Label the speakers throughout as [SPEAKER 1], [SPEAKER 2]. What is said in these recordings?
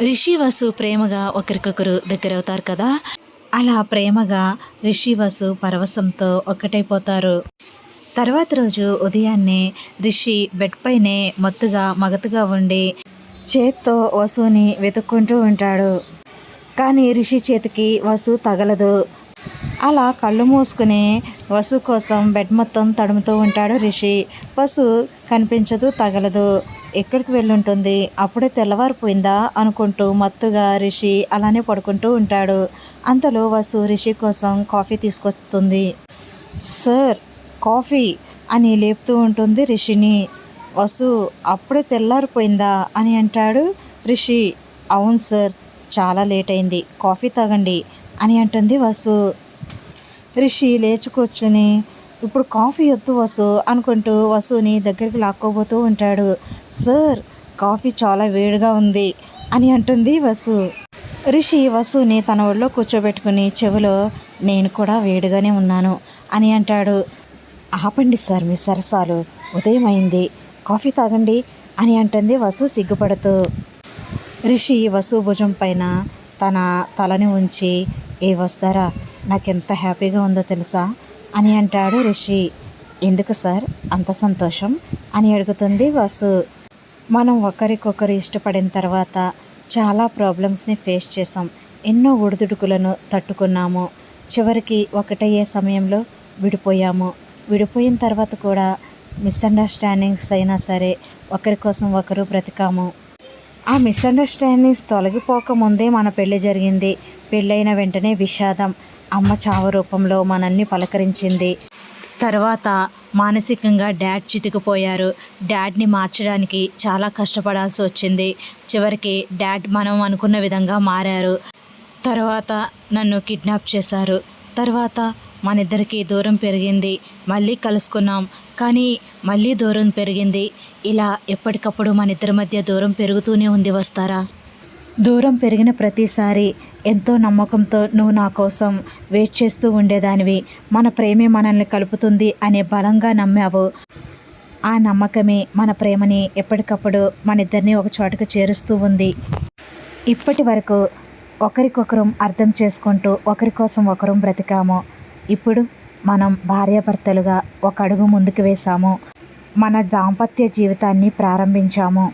[SPEAKER 1] రిషి వసు ప్రేమగా ఒకరికొకరు దగ్గరవుతారు కదా? అలా ప్రేమగా రిషి వసు పరవశంతో ఒక్కటైపోతారు. తర్వాత రోజు ఉదయాన్నే రిషి బెడ్ పైనే మత్తుగా మగతగా ఉండి చేత్తో వసుని వెతుక్కుంటూ ఉంటాడు. కానీ రిషి చేతికి వసు తగలదు. అలా కళ్ళు మూసుకుని వసు కోసం బెడ్ మొత్తం తడుముతూ ఉంటాడు రిషి. వసు కనిపించదు తగలదు. ఎక్కడికి వెళ్ళుంటుంది? అప్పుడే తెల్లవారిపోయిందా? అనుకుంటూ మత్తుగా రిషి అలానే పడుకుంటూ ఉంటాడు. అంతలో వసు రిషి కోసం కాఫీ తీసుకొస్తుంది. సార్ కాఫీ అని లేపుతూ ఉంటుంది రిషిని. వసు అప్పుడే తెల్లారిపోయిందా? అని అంటాడు రిషి. అవును సార్ చాలా లేట్ అయింది కాఫీ తాగండి అని అంటుంది వసు. రిషి లేచి కూర్చుని ఇప్పుడు కాఫీ వద్దు వసు అనుకుంటూ వసుని దగ్గరికి లాక్కోబోతూ ఉంటాడు. సార్ కాఫీ చాలా వేడిగా ఉంది అని అంటుంది వసు. రిషి వసుని తన ఒళ్ళో కూర్చోబెట్టుకుని చెవిలో నేను కూడా వేడిగానే ఉన్నాను అని అంటాడు. ఆపండి సార్ మీ సరసాలు. ఉదయం అయింది. కాఫీ తాగండి అని అంటుంది వసు సిగ్గుపడుతూ. రిషి వసు భుజం పైన తన తలని ఉంచి ఏ వస్తారా? నాకెంత హ్యాపీగా ఉందో తెలుసా? అని అంటాడు రిషి. ఎందుకు సార్? అంత సంతోషం? అని అడుగుతుంది వసు. మనం ఒకరికొకరు ఇష్టపడిన తర్వాత చాలా ప్రాబ్లమ్స్ని ఫేస్ చేసాం ఎన్నో ఒడిదుడుకులను తట్టుకున్నాము. చివరికి ఒకటయ్యే సమయంలో విడిపోయాము. విడిపోయిన తర్వాత కూడా మిస్అండర్స్టాండింగ్స్ అయినా సరే ఒకరి కోసం ఒకరు బ్రతికాము. ఆ మిస్అండర్స్టాండింగ్స్ తొలగిపోక ముందే మన పెళ్ళి జరిగింది. పెళ్ళైన వెంటనే విషాదం. అమ్మ చావ రూపంలో మనల్ని పలకరించింది. తర్వాత మానసికంగా డాడ్ చితికిపోయారు. డాడ్ని మార్చడానికి చాలా కష్టపడాల్సి వచ్చింది. చివరికి డాడ్ మనం అనుకున్న విధంగా మారారు. తర్వాత నన్ను కిడ్నాప్ చేశారు. తర్వాత మన ఇద్దరికి దూరం పెరిగింది. మళ్ళీ కలుసుకున్నాం. కానీ మళ్ళీ దూరం పెరిగింది. ఇలా ఎప్పటికప్పుడు మన ఇద్దరి మధ్య దూరం పెరుగుతూనే ఉంది వస్తారా? దూరం పెరిగిన ప్రతిసారి ఎంతో నమ్మకంతో నువ్వు నా కోసం వెయిట్ చేస్తూ ఉండేదానివి. మన ప్రేమే మనల్ని కలుపుతుంది అనే బలంగా నమ్మావు. ఆ నమ్మకమే మన ప్రేమని ఎప్పటికప్పుడు మన ఇద్దరిని ఒక చోటకు చేరుస్తూ ఉంది. ఇప్పటి వరకు ఒకరికొకరం అర్థం చేసుకుంటూ ఒకరి కోసం ఒకరం బ్రతికాము. ఇప్పుడు మనం భార్యాభర్తలుగా ఒక అడుగు ముందుకు వేశాము. మన దాంపత్య జీవితాన్ని ప్రారంభించాము.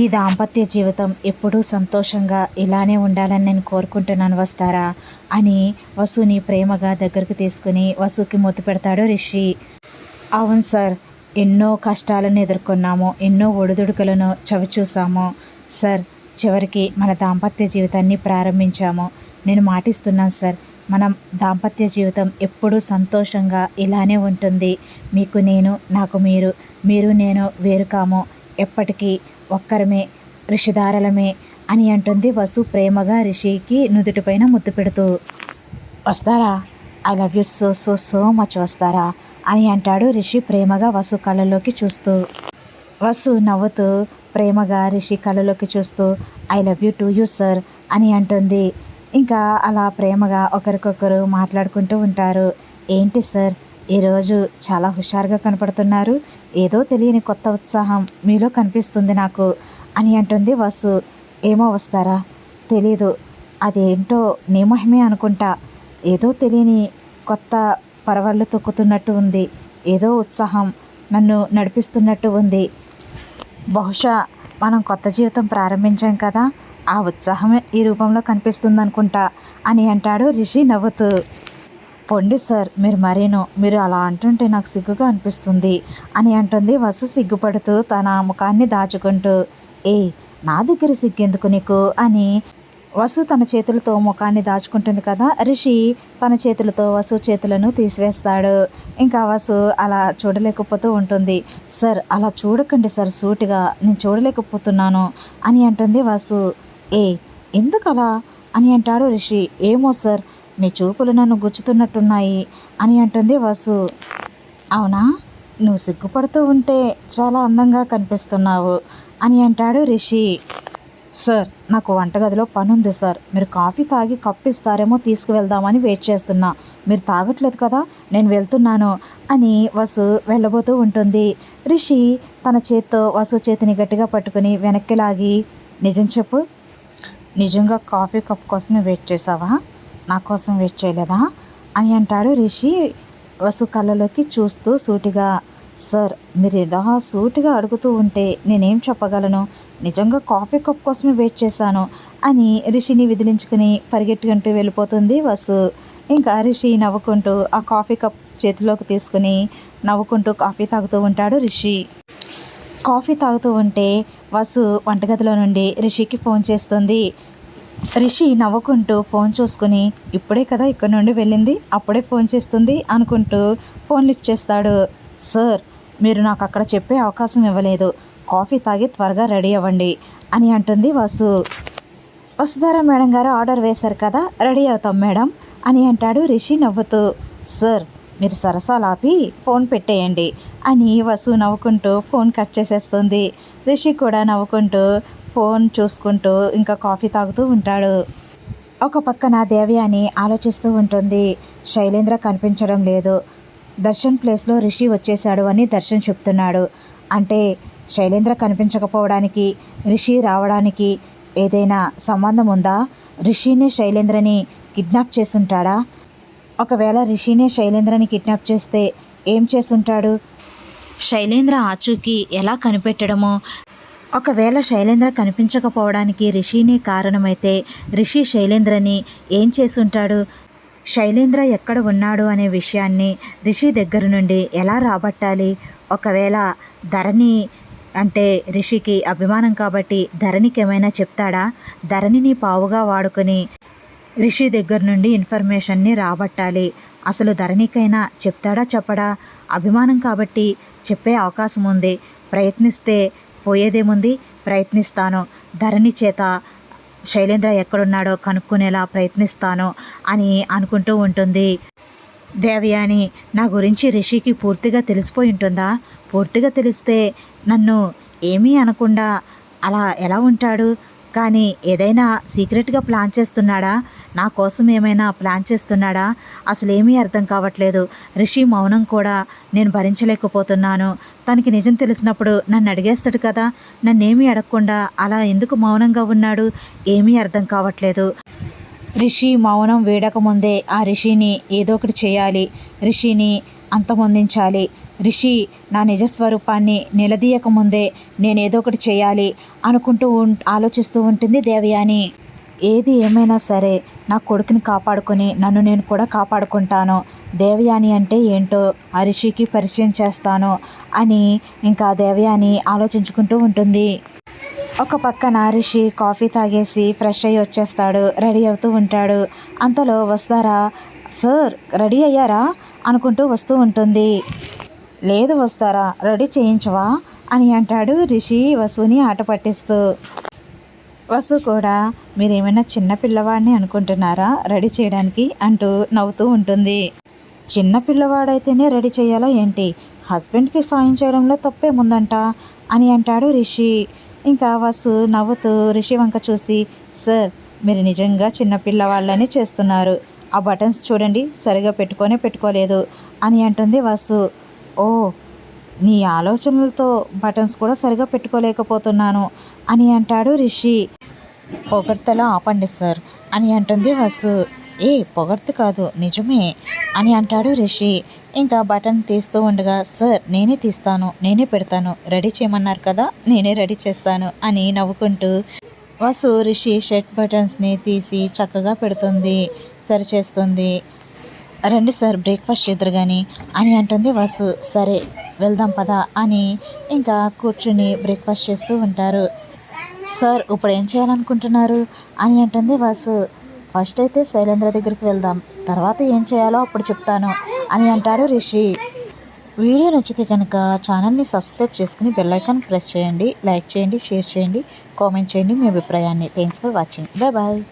[SPEAKER 1] ఈ దాంపత్య జీవితం ఎప్పుడూ సంతోషంగా ఇలానే ఉండాలని నేను కోరుకుంటున్నాను వస్తారా అని వసుని ప్రేమగా దగ్గరకు తీసుకుని వసుకి మూత పెడతాడు రిషి. అవును సార్ ఎన్నో కష్టాలను ఎదుర్కొన్నాము ఎన్నో ఒడిదుడుకులను చవిచూసాము. సార్ చివరికి మన దాంపత్య జీవితాన్ని ప్రారంభించాము. నేను మాటిస్తున్నాను సార్ మనం దాంపత్య జీవితం ఎప్పుడూ సంతోషంగా ఇలానే ఉంటుంది. మీకు నేను నాకు మీరు మీరు నేను వేరు కాము. ఎప్పటికీ ఒక్కరమే ఋషిదారలమే అని అంటుంది వసు ప్రేమగా రిషికి నుదుటిపైన ముద్దు పెడుతూ. వస్తారా? I love you so so so much వస్తారా? అని అంటాడు రిషి ప్రేమగా వసు కళ్ళలోకి చూస్తూ. వసు నవ్వుతూ ప్రేమగా రిషి కళ్ళలోకి చూస్తూ I love you too you sir అని అంటుంది. ఇంకా అలా ప్రేమగా ఒకరికొకరు మాట్లాడుకుంటూ ఉంటారు. ఏంటి సార్? ఈరోజు చాలా హుషారుగా కనపడుతున్నారు. ఏదో తెలియని కొత్త ఉత్సాహం మీలో కనిపిస్తుంది నాకు అని అంటుంది వసు. ఏమో వస్తారా? తెలీదు. అదేంటో నీ మహిమే అనుకుంటా. ఏదో తెలియని కొత్త పరవళ్ళు తొక్కుతున్నట్టు ఉంది. ఏదో ఉత్సాహం నన్ను నడిపిస్తున్నట్టు ఉంది. బహుశా మనం కొత్త జీవితం ప్రారంభించాం కదా. ఆ ఉత్సాహం ఈ రూపంలో కనిపిస్తుంది అనుకుంటా అని అంటాడు రిషి నవ్వుతూ. పొండి సార్ మీరు మరేను మీరు అలా అంటుంటే నాకు సిగ్గుగా అనిపిస్తుంది అని అంటుంది వసు సిగ్గుపడుతూ తన ముఖాన్ని దాచుకుంటూ. ఏ నా దగ్గర సిగ్గెందుకు నీకు? అని వసు తన చేతులతో ముఖాన్ని దాచుకుంటుంది కదా రిషి తన చేతులతో వసు చేతులను తీసివేస్తాడు. ఇంకా వసు అలా చూడలేకపోతూ ఉంటుంది. సార్ అలా చూడకండి సార్ సూటిగా నేను చూడలేకపోతున్నాను అని అంటుంది వసు. ఏ ఎందుకు అలా అని అంటాడు రిషి. ఏమో సార్ నీ చూపులు నన్ను గుచ్చుతున్నట్టున్నాయి అని అంటుంది వసు. అవునా? నువ్వు సిగ్గుపడుతూ ఉంటే చాలా అందంగా కనిపిస్తున్నావు అని అంటాడు రిషి. సార్ నాకు వంటగదిలో పని ఉంది సార్. మీరు కాఫీ తాగి కప్పు ఇస్తారేమో తీసుకువెళ్దామని వెయిట్ చేస్తున్నా. మీరు తాగట్లేదు కదా నేను వెళ్తున్నాను అని వసు వెళ్ళబోతూ ఉంటుంది. రిషి తన చేత్తో వసు చేతిని గట్టిగా పట్టుకుని వెనక్కి లాగి నిజం చెప్పు. నిజంగా కాఫీ కప్ కోసమే వెయిట్ చేసావా నా కోసం వెయిట్ చేయలేదా? అని అంటాడు రిషి. వసు కళ్ళలోకి చూస్తూ సూటిగా సార్ మీరు ఇలా సూటిగా అడుగుతూ ఉంటే నేనేం చెప్పగలను? నిజంగా కాఫీ కప్ కోసమే వెయిట్ చేశాను అని రిషిని విదిలించుకుని పరిగెట్టుకుంటూ వెళ్ళిపోతుంది వసు. ఇంకా రిషి నవ్వుకుంటూ ఆ కాఫీ కప్ చేతిలోకి తీసుకుని నవ్వుకుంటూ కాఫీ తాగుతూ ఉంటాడు రిషి. కాఫీ తాగుతూ ఉంటే వసు వంటగదిలో నుండి రిషికి ఫోన్ చేస్తుంది. రిషి నవ్వుకుంటూ ఫోన్ చూసుకుని ఇప్పుడే కదా ఇక్కడ నుండి వెళ్ళింది? అప్పుడే ఫోన్ చేస్తుంది అనుకుంటూ ఫోన్ లిఫ్ట్ చేస్తాడు. సార్ మీరు నాకు అక్కడ చెప్పే అవకాశం ఇవ్వలేదు. కాఫీ తాగి త్వరగా రెడీ అవ్వండి అని అంటుంది వసు. వసుధారా మేడం గారు ఆర్డర్ వేశారు కదా రెడీ అవుతాం మేడం అని అంటాడు రిషి నవ్వుతూ. సార్ మీరు సరసాలు ఆపి ఫోన్ పెట్టేయండి అని వసు నవ్వుకుంటూ ఫోన్ కట్ చేసేస్తుంది. రిషి కూడా నవ్వుకుంటూ ఫోన్ చూసుకుంటూ ఇంకా కాఫీ తాగుతూ ఉంటాడు. ఒక పక్కన దేవయాని ఆలోచిస్తూ ఉంటుంది. శైలేంద్ర కనిపించడం లేదు. దర్శన్ ప్లేస్లో రిషి వచ్చేసాడు అని దర్శన్ చెప్తున్నాడు. అంటే శైలేంద్ర కనిపించకపోవడానికి రిషి రావడానికి ఏదైనా సంబంధం ఉందా? రిషిని శైలేంద్రని కిడ్నాప్ చేసుంటాడా ఒకవేళ రిషినే శైలేంద్రని కిడ్నాప్ చేస్తే ఏం చేసుంటాడు శైలేంద్ర ఆచూకీ ఎలా కనిపెట్టడమో ఒకవేళ శైలేంద్ర కనిపించకపోవడానికి రిషినే కారణమైతే రిషి శైలేంద్రని ఏం చేసుంటాడు శైలేంద్ర ఎక్కడ ఉన్నాడు అనే విషయాన్ని రిషి దగ్గర నుండి ఎలా రాబట్టాలి? ఒకవేళ ధరణి అంటే రిషికి అభిమానం కాబట్టి ధరణికి ఏమైనా చెప్తాడా? ధరణిని పావుగా వాడుకొని రిషి దగ్గర నుండి ఇన్ఫర్మేషన్ని రాబట్టాలి. అసలు ధరణికైనా చెప్తాడా చెప్పడా? అభిమానం కాబట్టి చెప్పే అవకాశం ఉంది. ప్రయత్నిస్తే పోయేదేముంది? ప్రయత్నిస్తాను. ధరణి చేత శైలేంద్ర ఎక్కడున్నాడో కనుక్కునేలా ప్రయత్నిస్తాను అని అనుకుంటూ ఉంటుంది. దేవయాని నా గురించి రిషికి పూర్తిగా తెలిసిపోయి ఉంటుందా? పూర్తిగా తెలిస్తే నన్ను ఏమీ అనకుండా అలా ఎలా ఉంటాడు? కానీ ఏదైనా సీక్రెట్గా ప్లాన్ చేస్తున్నాడా? నా కోసం ఏమైనా ప్లాన్ చేస్తున్నాడా? అసలేమీ అర్థం కావట్లేదు. రిషి మౌనం కూడా నేను భరించలేకపోతున్నాను. తనకి నిజం తెలిసినప్పుడు నన్ను అడిగేస్తాడు కదా? నన్నేమీ అడగకుండా అలా ఎందుకు మౌనంగా ఉన్నాడు? ఏమీ అర్థం కావట్లేదు. రిషి మౌనం వేడకముందే ఆ రిషిని ఏదో ఒకటి చేయాలి. రిషిని అంతమొందించాలి. రిషి నా నిజస్వరూపాన్ని నిలదీయకముందే నేను ఏదో ఒకటి చేయాలి అనుకుంటూ ఉం ఆలోచిస్తూ ఉంటుంది దేవయాని. ఏది ఏమైనా సరే నా కొడుకుని కాపాడుకొని నన్ను నేను కూడా కాపాడుకుంటాను. దేవయాని అంటే ఏంటో ఆ రిషికి పరిచయం చేస్తాను అని ఇంకా దేవయాని ఆలోచించుకుంటూ ఉంటుంది. ఒక పక్కన రిషి కాఫీ తాగేసి ఫ్రెష్ అయ్యి వచ్చేస్తాడు రెడీ అవుతూ ఉంటాడు. అంతలో వస్తారా సార్ రెడీ అయ్యారా? అనుకుంటూ వస్తూ ఉంటుంది. లేదు వస్తారా? రెడీ చేయించవా? అని అంటాడు రిషి వసుని ఆట పట్టిస్తూ. వసు కూడా మీరేమైనా చిన్న పిల్లవాడిని అనుకుంటున్నారా రెడీ చేయడానికి? అంటూ నవ్వుతూ ఉంటుంది. చిన్న పిల్లవాడైతేనే రెడీ చేయాలా ఏంటి? హస్బెండ్కి సాయం చేయడంలో తప్పేముందంట? అని అంటాడు రిషి. ఇంకా వసు నవ్వుతూ రిషి వంక చూసి సార్ మీరు నిజంగా చిన్న పిల్లవాళ్ళని చేస్తున్నారు. ఆ బటన్స్ చూడండి సరిగా పెట్టుకొనే పెట్టుకోలేదు అని అంటుంది వసు. ఓ నీ ఆలోచనలతో బటన్స్ కూడా సరిగా పెట్టుకోలేకపోతున్నాను అని అంటాడు రిషి. పొగడ్తలో ఆపండి సార్ అని అంటుంది వసు. ఏ పొగడ్త కాదు నిజమే అని అంటాడు రిషి. ఇంకా బటన్ తీస్తూ ఉండగా సార్ నేనే తీస్తాను నేనే పెడతాను రెడీ చేయమన్నారు కదా నేనే రెడీ చేస్తాను అని నవ్వుకుంటూ వసు రిషి షర్ట్ బటన్స్ని తీసి చక్కగా పెడుతుంది సరిచేస్తుంది. రండి సార్ బ్రేక్ఫాస్ట్ చేద్దరు కానీ అని అంటుంది వాసు. సరే వెళ్దాం పదా అని ఇంకా కూర్చుని బ్రేక్ఫాస్ట్ చేస్తూ ఉంటారు. సార్ ఇప్పుడు ఏం చేయాలనుకుంటున్నారు? అని అంటుంది వాసు. ఫస్ట్ అయితే శైలేంద్ర దగ్గరికి వెళ్దాం. తర్వాత ఏం చేయాలో అప్పుడు చెప్తాను అని అంటాడు రిషి. వీడియో నచ్చితే కనుక ఛానల్ని సబ్స్క్రైబ్ చేసుకుని బెల్ ఐకాన్ ప్రెస్ చేయండి. లైక్ చేయండి షేర్ చేయండి కామెంట్ చేయండి మీ అభిప్రాయాన్ని. Thanks for watching bye bye